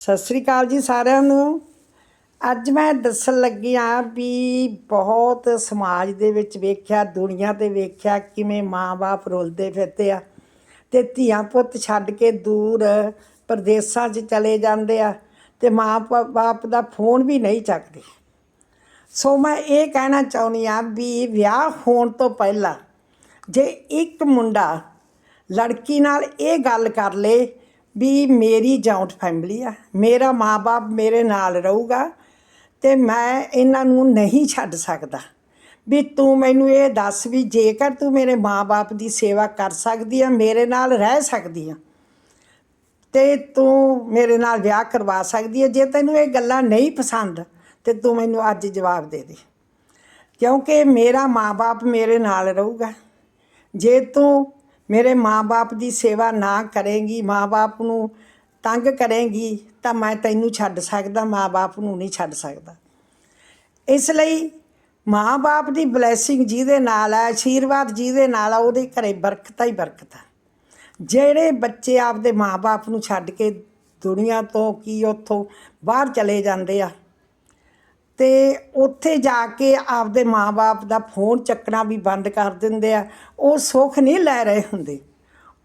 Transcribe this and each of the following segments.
ਸਤਿ ਸ੍ਰੀ ਅਕਾਲ ਜੀ ਸਾਰਿਆਂ ਨੂੰ। ਅੱਜ ਮੈਂ ਦੱਸਣ ਲੱਗੀ ਆ ਵੀ ਬਹੁਤ ਸਮਾਜ ਦੇ ਵਿੱਚ ਵੇਖਿਆ, ਦੁਨੀਆ ਤੇ ਵੇਖਿਆ ਕਿਵੇਂ ਮਾਂ-ਬਾਪ ਰੁਲਦੇ ਫਿਰਦੇ ਆ ਤੇ ਧੀਆਂ ਪੁੱਤ ਛੱਡ ਕੇ ਦੂਰ ਪ੍ਰਦੇਸਾਂ 'ਚ ਚਲੇ ਜਾਂਦੇ ਆ ਤੇ ਮਾਂ-ਬਾਪ ਦਾ ਫੋਨ ਵੀ ਨਹੀਂ ਚੱਕਦੇ। ਸੋ ਮੈਂ ਇਹ ਕਹਿਣਾ ਚਾਹੁੰਦੀ ਆ ਵੀ ਵਿਆਹ ਹੋਣ ਤੋਂ ਪਹਿਲਾਂ ਜੇ ਇੱਕ ਮੁੰਡਾ ਲੜਕੀ ਨਾਲ ਇਹ ਗੱਲ ਕਰ ਲੇ ਵੀ ਮੇਰੀ ਜੌਂਟ ਫੈਮਿਲੀ ਆ। ਮੇਰਾ ਮਾਪੇ ਮੇਰੇ ਨਾਲ ਰਹੂਗਾ ਤੇ ਮੈਂ ਇਹਨਾਂ ਨੂੰ ਨਹੀਂ ਛੱਡ ਸਕਦਾ। ਵੀ ਤੂੰ ਮੈਨੂੰ ਇਹ ਦੱਸ ਵੀ ਜੇਕਰ ਤੂੰ ਮੇਰੇ ਮਾਪੇ ਦੀ ਸੇਵਾ ਕਰ ਸਕਦੀ ਆ, ਮੇਰੇ ਨਾਲ ਰਹਿ ਸਕਦੀ ਆ, ਤੇ ਤੂੰ ਮੇਰੇ ਨਾਲ ਵਿਆਹ ਕਰਵਾ ਸਕਦੀ ਹੈ ਜੇ ਤੈਨੂੰ ਇਹ ਗੱਲਾਂ ਨਹੀਂ ਪਸੰਦ, ਤੇ ਤੂੰ ਮੈਨੂੰ ਅੱਜ ਜਵਾਬ ਦੇ ਦੇ। ਕਿਉਂਕਿ ਮੇਰਾ ਮਾਪੇ ਮੇਰੇ ਨਾਲ ਰਹੂਗਾ। ਜੇ ਤੂੰ ਮੇਰੇ ਮਾਪੇ ਦੀ ਸੇਵਾ ਨਾ ਕਰੇਂਗੀ ਮਾਪੇ ਨੂੰ ਤੰਗ ਕਰੇਗੀ, ਤਾਂ ਮੈਂ ਤੈਨੂੰ ਛੱਡ ਸਕਦਾ ਮਾਪੇ ਨੂੰ ਨਹੀਂ ਛੱਡ ਸਕਦਾ। ਇਸ ਲਈ ਮਾਪੇ ਦੀ ਬਲੇਸਿੰਗ ਜਿਹਦੇ ਨਾਲ ਹੈ, ਆਸ਼ੀਰਵਾਦ ਜਿਹਦੇ ਨਾਲ ਆ ਉਹਦੇ ਘਰੇ ਬਰਕਤਾਂ ਹੀ ਬਰਕਤਾਂ। ਜਿਹੜੇ ਬੱਚੇ ਆਪਦੇ ਮਾਪੇ ਨੂੰ ਛੱਡ ਕੇ ਦੁਨੀਆ ਤੋਂ, ਕੀ ਉੱਥੋਂ ਬਾਹਰ ਚਲੇ ਜਾਂਦੇ ਆ ਤੇ ਉੱਥੇ ਜਾ ਕੇ ਆਪਦੇ ਮਾਂ ਬਾਪ ਦਾ ਫੋਨ ਚੱਕਣਾ ਵੀ ਬੰਦ ਕਰ ਦਿੰਦੇ ਆ। ਉਹ ਸੁੱਖ ਨਹੀਂ ਲੈ ਰਹੇ ਹੁੰਦੇ।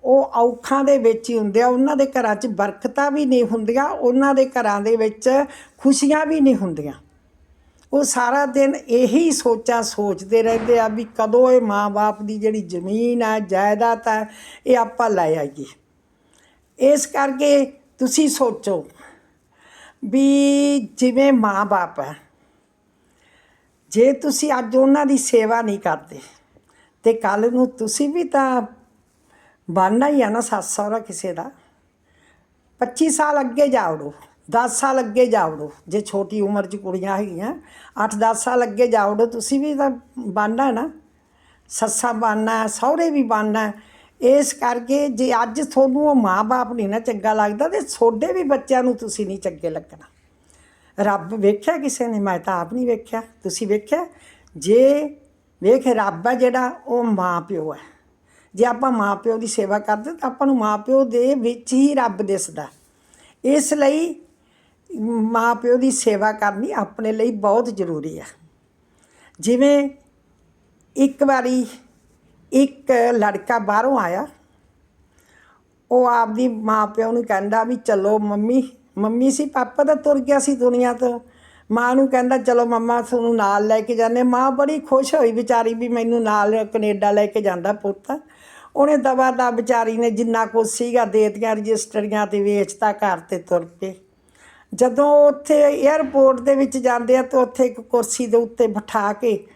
ਉਹ ਔਖਾਂ ਦੇ ਵਿੱਚ ਹੀ ਹੁੰਦੇ ਆ। ਉਹਨਾਂ ਦੇ ਘਰਾਂ 'ਚ ਬਰਕਤਾਂ ਵੀ ਨਹੀਂ ਹੁੰਦੀਆਂ। ਉਹਨਾਂ ਦੇ ਘਰਾਂ ਦੇ ਵਿੱਚ ਖੁਸ਼ੀਆਂ ਵੀ ਨਹੀਂ ਹੁੰਦੀਆਂ। ਉਹ ਸਾਰਾ ਦਿਨ ਇਹੀ ਸੋਚਾਂ ਸੋਚਦੇ ਰਹਿੰਦੇ ਆ ਵੀ ਕਦੋਂ ਇਹ ਮਾਂ-ਬਾਪ ਦੀ ਜਿਹੜੀ ਜ਼ਮੀਨ ਆ, ਜਾਇਦਾਦ ਆ, ਇਹ ਆਪਾਂ ਲੈ ਆਈਏ। ਇਸ ਕਰਕੇ ਤੁਸੀਂ ਸੋਚੋ ਵੀ ਜਿਵੇਂ ਮਾਂ-ਬਾਪ ਆ ਜੇ ਤੁਸੀਂ ਅੱਜ ਉਹਨਾਂ ਦੀ ਸੇਵਾ ਨਹੀਂ ਕਰਦੇ ਤੇ ਕੱਲ ਨੂੰ ਤੁਸੀਂ ਵੀ ਤਾਂ ਬਣਨਾ ਹੀ ਆ ਨਾ ਸੱਸ ਸਹੁਰਾ ਕਿਸੇ ਦਾ। 25 ਸਾਲ ਅੱਗੇ ਜਾਵੜੋ 10 ਸਾਲ ਅੱਗੇ ਜਾਵੜੋ ਜੇ ਛੋਟੀ ਉਮਰ 'ਚ ਕੁੜੀਆਂ ਹੈਗੀਆਂ 8-10 ਸਾਲ ਅੱਗੇ ਜਾਵੜੋ ਤੁਸੀਂ ਵੀ ਤਾਂ ਬਣਨਾ ਨਾ। ਸੱਸਾ ਬਣਨਾ, ਸਹੁਰੇ ਵੀ ਬਣਨਾ। ਇਸ ਕਰਕੇ ਜੇ ਅੱਜ ਤੁਹਾਨੂੰ ਉਹ ਮਾਂ-ਬਾਪ ਨਹੀਂ ਨਾ ਚੰਗਾ ਲੱਗਦਾ ਤੇ ਤੁਹਾਡੇ ਵੀ ਬੱਚਿਆਂ ਨੂੰ ਤੁਸੀਂ ਨਹੀਂ ਚੰਗੇ ਲੱਗਣਾ। ਰੱਬ ਵੇਖਿਆ ਕਿਸੇ ਨੇ? ਮੈਂ ਤਾਂ ਆਪ ਨਹੀਂ ਵੇਖਿਆ। ਤੁਸੀਂ ਵੇਖਿਆ? ਜੇ ਵੇਖ, ਰੱਬ ਆ ਜਿਹੜਾ, ਉਹ ਮਾਂ ਪਿਓ ਹੈ ਜੇ ਆਪਾਂ ਮਾਂ ਪਿਓ ਦੀ ਸੇਵਾ ਕਰਦੇ ਤਾਂ ਆਪਾਂ ਨੂੰ ਮਾਂ ਪਿਓ ਦੇ ਵਿੱਚ ਹੀ ਰੱਬ ਦਿਸਦਾ। ਇਸ ਲਈ ਮਾਂ ਪਿਓ ਦੀ ਸੇਵਾ ਕਰਨੀ ਆਪਣੇ ਲਈ ਬਹੁਤ ਜ਼ਰੂਰੀ ਆ। ਜਿਵੇਂ ਇੱਕ ਵਾਰੀ ਇੱਕ ਲੜਕਾ ਬਾਹਰੋਂ ਆਇਆ, ਉਹ ਆਪਦੀ ਮਾਂ ਪਿਓ ਨੂੰ ਕਹਿੰਦਾ ਵੀ, ਚਲੋ ਮੰਮੀ ਮੰਮੀ ਸੀ, ਪਾਪਾ ਤਾਂ ਤੁਰ ਗਿਆ ਸੀ ਦੁਨੀਆ ਤੋਂ। ਮਾਂ ਨੂੰ ਕਹਿੰਦਾ, ਚਲੋ ਮੰਮਾ, ਤੁਹਾਨੂੰ ਨਾਲ ਲੈ ਕੇ ਜਾਂਦੇ ਮਾਂ ਬੜੀ ਖੁਸ਼ ਹੋਈ ਵਿਚਾਰੀ ਵੀ ਮੈਨੂੰ ਨਾਲ ਕੈਨੇਡਾ ਲੈ ਕੇ ਜਾਂਦਾ ਪੁੱਤ। ਉਹਨੇ ਦਵਾ ਦਾ ਵਿਚਾਰੀ ਨੇ ਜਿੰਨਾ ਕੁ ਸੀਗਾ ਦੇਤੀਆਂ, ਰਜਿਸਟਰੀਆਂ ਤੇ ਵੇਚਤਾ ਘਰ ਤੇ ਤੁਰ ਪਏ ਜਦੋਂ ਉੱਥੇ 에ਅਰਪੋਰਟ ਦੇ ਵਿੱਚ ਜਾਂਦੇ ਆ ਤਾਂ ਉੱਥੇ ਇੱਕ ਕੁਰਸੀ ਦੇ ਉੱਤੇ ਬਿਠਾ ਕੇ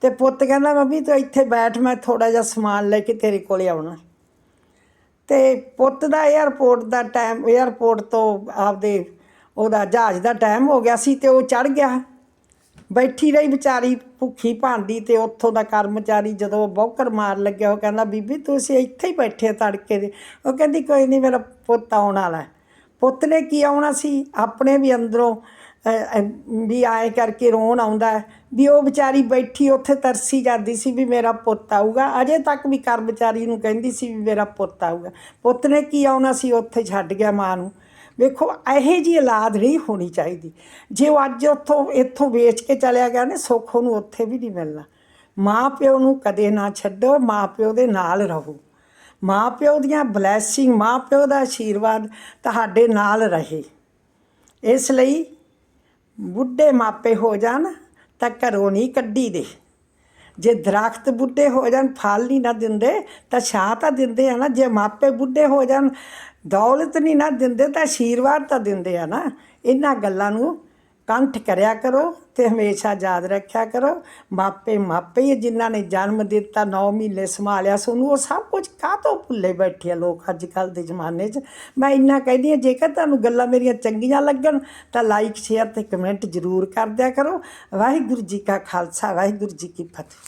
ਤੇ ਪੁੱਤ ਕਹਿੰਦਾ, ਮੰਮੀ, ਤੂੰ ਇੱਥੇ ਬੈਠ, ਮੈਂ ਥੋੜਾ ਜਿਹਾ ਸਮਾਨ ਲੈ ਕੇ ਤੇਰੇ ਕੋਲੇ ਆਉਣਾ। ਤੇ ਪੁੱਤ ਦਾ 에ਅਰਪੋਰਟ ਦਾ ਟਾਈਮ 에ਅਰਪੋਰਟ ਤੋਂ ਆਪਦੇ ਉਹਦਾ ਜਹਾਜ਼ ਦਾ ਟਾਈਮ ਹੋ ਗਿਆ ਸੀ ਤੇ ਉਹ ਚੜ ਗਿਆ। ਬੈਠੀ ਰਹੀ ਵਿਚਾਰੀ ਭੁੱਖੀ ਭਾਂਡੀ ਤੇ ਉੱਥੋਂ ਦਾ ਕਰਮਚਾਰੀ ਜਦੋਂ ਬੌਕਰ ਮਾਰ ਲੱਗਿਆ, ਉਹ ਕਹਿੰਦਾ, ਬੀਬੀ, ਤੁਸੀਂ ਇੱਥੇ ਹੀ ਬੈਠੇ ਤੜਕੇ ਦੇ। ਉਹ ਕਹਿੰਦੀ, ਕੋਈ ਨਹੀਂ, ਮੇਰਾ ਪੁੱਤ ਆਉਣ ਵਾਲਾ ਪੁੱਤ ਨੇ ਕੀ ਆਉਣਾ ਸੀ? ਆਪਣੇ ਵੀ ਅੰਦਰੋਂ ਵੀ ਆਏ ਕਰਕੇ ਰੋਣ ਆਉਂਦਾ ਵੀ ਉਹ ਵਿਚਾਰੀ ਬੈਠੀ ਉੱਥੇ ਤਰਸੀ ਜਾਂਦੀ ਸੀ ਵੀ ਮੇਰਾ ਪੁੱਤ ਆਊਗਾ। ਅਜੇ ਤੱਕ ਵੀ ਕਰ ਵਿਚਾਰੀ ਨੂੰ ਕਹਿੰਦੀ ਸੀ ਵੀ ਮੇਰਾ ਪੁੱਤ ਆਊਗਾ। ਪੁੱਤ ਨੇ ਕੀ ਆਉਣਾ ਸੀ? ਉੱਥੇ ਛੱਡ ਗਿਆ ਮਾਂ ਨੂੰ। ਵੇਖੋ, ਇਹੋ ਜੀ ਔਲਾਦ ਨਹੀਂ ਹੋਣੀ ਚਾਹੀਦੀ। ਜੇ ਉਹ ਅੱਜ ਉੱਥੋਂ, ਇੱਥੋਂ ਵੇਚ ਕੇ ਚਲਿਆ ਗਿਆ ਨੇ, ਸੁੱਖ ਉਹਨੂੰ ਉੱਥੇ ਵੀ ਨਹੀਂ ਮਿਲਣਾ। ਮਾਂ ਪਿਓ ਨੂੰ ਕਦੇ ਨਾ ਛੱਡੋ, ਮਾਂ ਪਿਓ ਦੇ ਨਾਲ ਰਹੋ। ਮਾਂ ਪਿਓ ਦੀਆਂ ਬਲੇਸਿੰਗ ਮਾਂ ਪਿਓ ਦਾ ਆਸ਼ੀਰਵਾਦ ਤੁਹਾਡੇ ਨਾਲ ਰਹੇ। ਇਸ ਲਈ ਬੁੱਢੇ ਮਾਪੇ ਹੋ ਜਾਣ ਤਾਂ ਘਰੋਂ ਨਹੀਂ ਕੱਢੀ ਦੇ ਜੇ ਦਰਖਤ ਬੁੱਢੇ ਹੋ ਜਾਣ, ਫਲ ਨਹੀਂ ਨਾ ਦਿੰਦੇ, ਤਾਂ ਛਾਂ ਤਾਂ ਦਿੰਦੇ ਆ ਨਾ। ਜੇ ਮਾਪੇ ਬੁੱਢੇ ਹੋ ਜਾਣ, ਦੌਲਤ ਨਹੀਂ ਨਾ ਦਿੰਦੇ, ਤਾਂ ਆਸ਼ੀਰਵਾਦ ਤਾਂ ਦਿੰਦੇ ਆ ਨਾ। ਇਹਨਾਂ ਗੱਲਾਂ ਨੂੰ ਕੰਠ ਕਰਿਆ ਕਰੋ ਤੇ ਹਮੇਸ਼ਾ ਯਾਦ ਰੱਖਿਆ ਕਰੋ। ਮਾਪੇ ਮਾਪੇ ਹੀ ਆ ਜਿਨ੍ਹਾਂ ਨੇ ਜਨਮ ਦਿੱਤਾ 9 ਮਹੀਨੇ ਸੰਭਾਲਿਆ ਸੋਨੂੰ ਉਹ ਸਭ ਕੁਝ ਕਾਹਤੋਂ ਭੁੱਲੇ ਬੈਠੇ ਆ ਲੋਕ ਅੱਜ ਕੱਲ ਦੇ ਜ਼ਮਾਨੇ 'ਚ? ਮੈਂ ਇੰਨਾ ਕਹਿੰਦੀ ਹਾਂ, ਜੇਕਰ ਤੁਹਾਨੂੰ ਗੱਲਾਂ ਮੇਰੀਆਂ ਚੰਗੀਆਂ ਲੱਗਣ, ਤਾਂ ਲਾਈਕ ਸ਼ੇਅਰ ਤੇ ਕਮੈਂਟ ਜ਼ਰੂਰ ਕਰ ਦਿਆ ਕਰੋ। ਵਾਹਿਗੁਰੂ ਜੀ ਕਾ ਖਾਲਸਾ, ਵਾਹਿਗੁਰੂ ਜੀ ਕੀ ਫਤਿਹ।